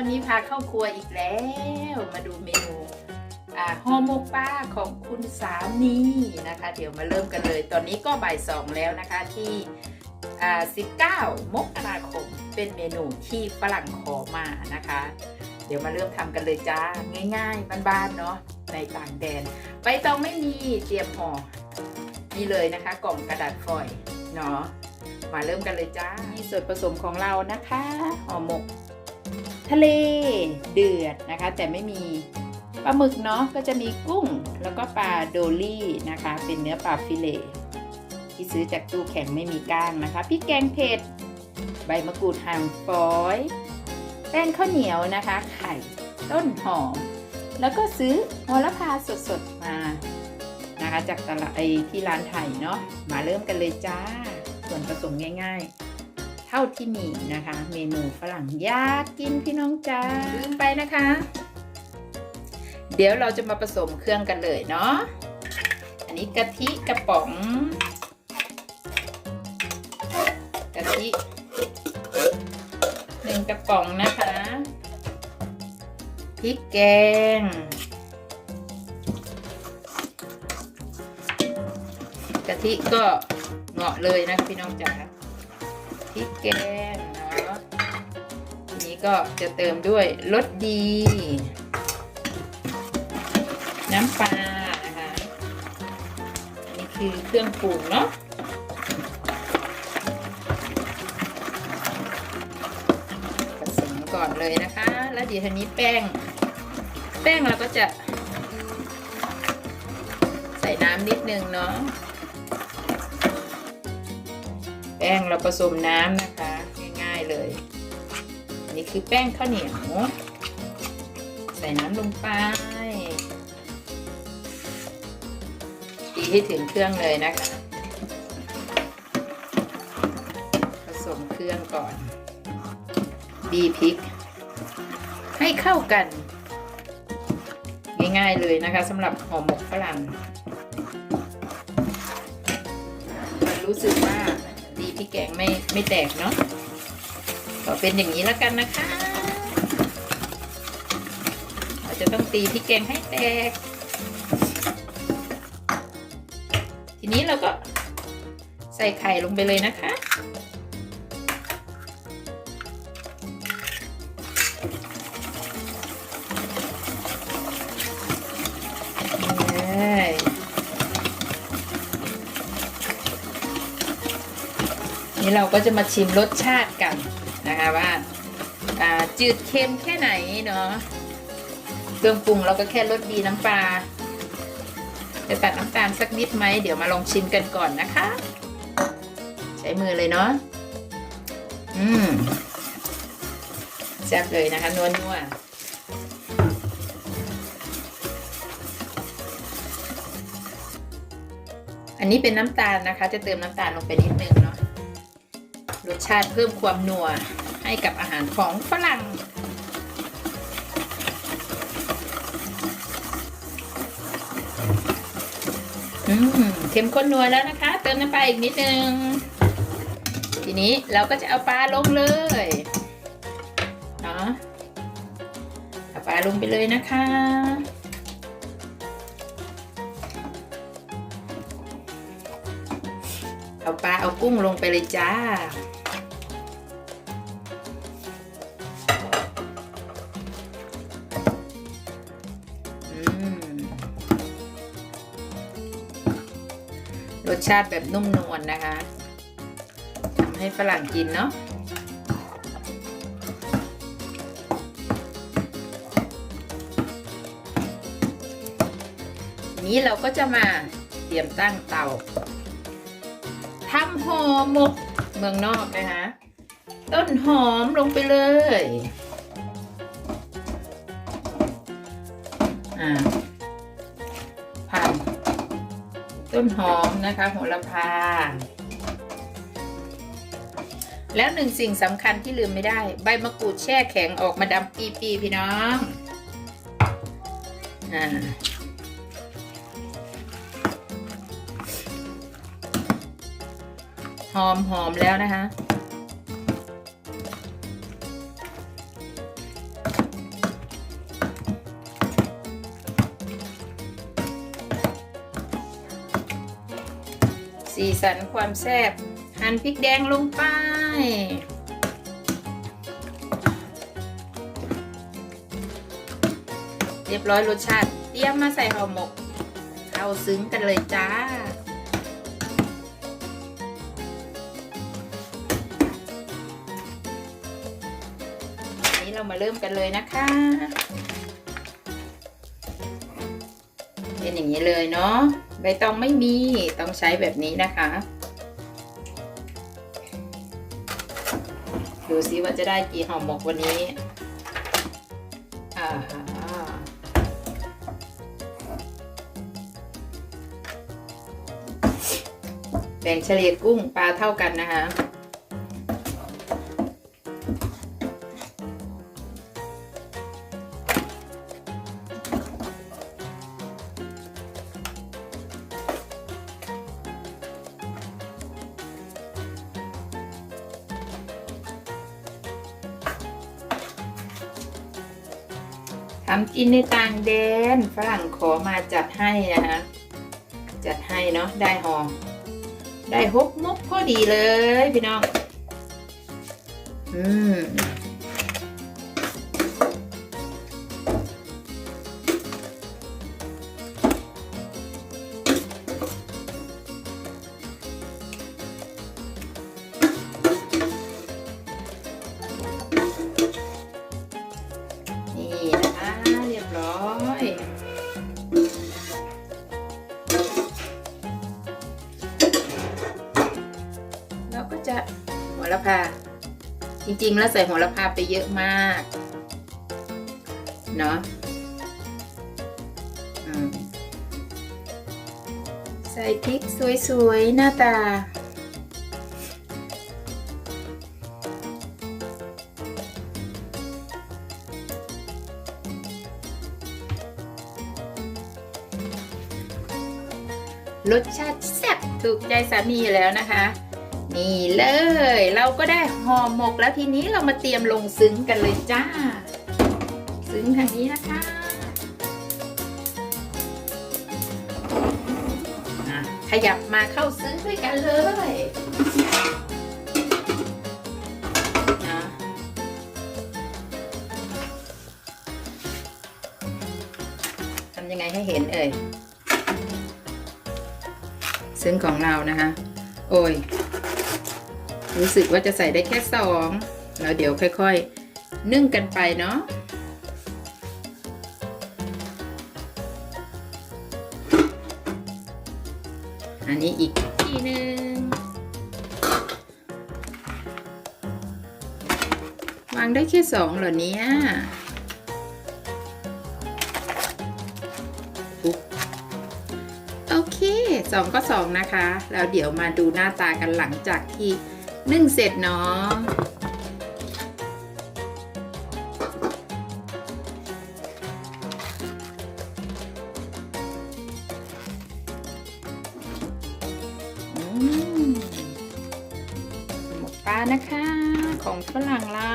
วันนี้พาเข้าครัวอีกแล้ว มาดูเมนูห่อหมกปลาของคุณสามีนะคะ เดี๋ยวมาเริ่มกันเลย ตอนนี้ก็บ่ายสองแล้วนะคะที่19 มกราคม เป็นเมนูที่ฝรั่งขอมานะคะ เดี๋ยวมาเริ่มทำกันเลยจ้า ง่ายๆ บ้านๆ เนาะในต่างแดนใบตองไม่มีเตรียมห่อนี่เลยนะคะ กล่องกระดาษฟอยล์เนาะมาเริ่มกันเลยจ้านี่ส่วนผสมของเรานะคะห่อหมก ทะเลเดือดนะคะ แต่ไม่มีปลาหมึกเนาะก็จะมีกุ้งแล้วก็ปลาโดลี่นะคะ เป็นเนื้อปลาฟิเลที่ซื้อจากตู้แข็งไม่มีก้างนะคะพริกแกงเผ็ดใบมะกรูดหั่นฝอย แป้งข้าวเหนียวนะคะ ไข่ต้นหอม แล้วก็ซื้อโหระพาสดๆมานะคะ จากตลาดไอที่ร้านไทยเนาะมาเริ่มกันเลยจ้า ส่วนผสมง่าย ๆ เท่าที่มีนะคะ เมนูฝรั่งอยากกินพี่น้องจ้าลืมไปนะคะ เดี๋ยวเราจะมาผสมเครื่องกันเลยเนาะอันนี้กะทิกระป๋องกะทิหนึ่งกระป๋องนะคะพริกแกงกะทิก็เหมาะเลยนะคะพี่น้องจ๋า ริกแกงเนาะทีนี้ก็จะเติมด้วยรสดี น้ำปลานะคะนนี้คือเครื่องปรุงเนาะผสมก่อนเลยนะคะ แล้วเดี๋ยวทีนี้แป้ง แป้งเราก็จะใส่น้ำนิดนึงเนาะ ป้งเราผสมน้ำนะคะ ง่ายๆเลยอันนี้คือแป้งข้าวเหนียว ใส่น้ำลงไปตีให้ถึงเครื่องเลยนะคะ ผสมเครื่องก่อนดีพริก ให้เข้ากัน ง่ายๆเลยนะคะสำหรับห่อหมกฝรั่งรู้สึกว่า ที่แกงไม่ไม่แตกเนาะก็เป็นอย่างนี้แล้วกันนะคะ เราจะต้องตีพริกแกงให้แตก ทีนี้เราก็ใส่ไข่ลงไปเลยนะคะ นี่เราก็จะมาชิมรสชาติกันนะคะว่าจืดเค็มแค่ไหนเนาะเครื่องปรุงเราก็แค่รสดีน้ำปลาจะตัดน้ำตาลสักนิดไหมเดี๋ยวมาลองชิมกันก่อนนะคะ ใช้มือเลยเนาะอืมแซ่บเลยนะคะนัวนัวอันนี้เป็นน้ำตาลนะคะ จะเติมน้ำตาลลงไปนิดนึงเนาะ ชาติเพิ่มความนัวให้กับอาหารของฝรั่ง อืมเข้มข้นนัวแล้วนะคะ เติมน้ำปลาอีกนิดนึง ทีนี้เราก็จะเอาปลาลงเลยเนาะเอาปลาลงไปเลยนะคะเอาปลาเอากุ้งลงไปเลยจ้า สชาติแบบนุ่มนวลนะคะทำให้ฝรั่งกินเนาะนี้เราก็จะมาเตรียมตั้งเตาทำห่อหมกเมืองนอกนะคะต้นหอมลงไปเลย อ่า ต้นหอมนะคะโหระพา แล้วหนึ่งสิ่งสำคัญที่ลืมไม่ได้ ใบมะกรูดแช่แข็งออกมาดำปีปีๆพี่น้องอ่าหอมหอมแล้วนะคะ สีสันความแซ่บหั่นพริกแดงลงไป เรียบร้อยรสชาติเตรียมมาใส่ห่อหมกเข้าซึ้งกันเลยจ้าอันนี้เรามาเริ่มกันเลยนะคะ เป็นอย่างนี้เลยเนาะใบตองไม่มีต้องใช้แบบนี้นะคะ ดูซิว่าจะได้กี่ห่อหมกวันนี้อ่าแบ่งเฉลี่ยกุ้งปลาเท่ากันนะคะ ทำกินในต่างแดนฝรั่งขอมาจัดให้นะคะ จัดให้เนาะได้หอมได้ฮกมกพอดีเลยพี่น้อง อืม หัวละจริงๆ แล้วใส่หัวละพาไปเยอะมาก เนาะใส่พริกสวยๆ หน้าตา รสชาติแซ่บถูกใจสามีแล้วนะคะ นี่เลย เราก็ได้ห่อหมกแล้วทีนี้เรามาเตรียมลงซึ้งกันเลยจ้า ซึ้งทางนี้นะคะขยับมาเข้าซึ้งด้วยกันเลยทำยังไงให้เห็นเอ่ยซึ้งของเรานะคะ โอ้ย รู้สึกว่าจะใส่ได้แค่สองแล้วเดี๋ยวค่อยๆ นึ่งกันไปเนาะอันนี้อีกทีหนึ่งวางได้แค่สองเหรอเนี้ยอุ๊บโอเคสองก็สองนะคะ แล้วเดี๋ยวมาดูหน้าตากันหลังจากที่ นึ่งเสร็จเนาะหมกปลานะคะ ของฝรั่งเรา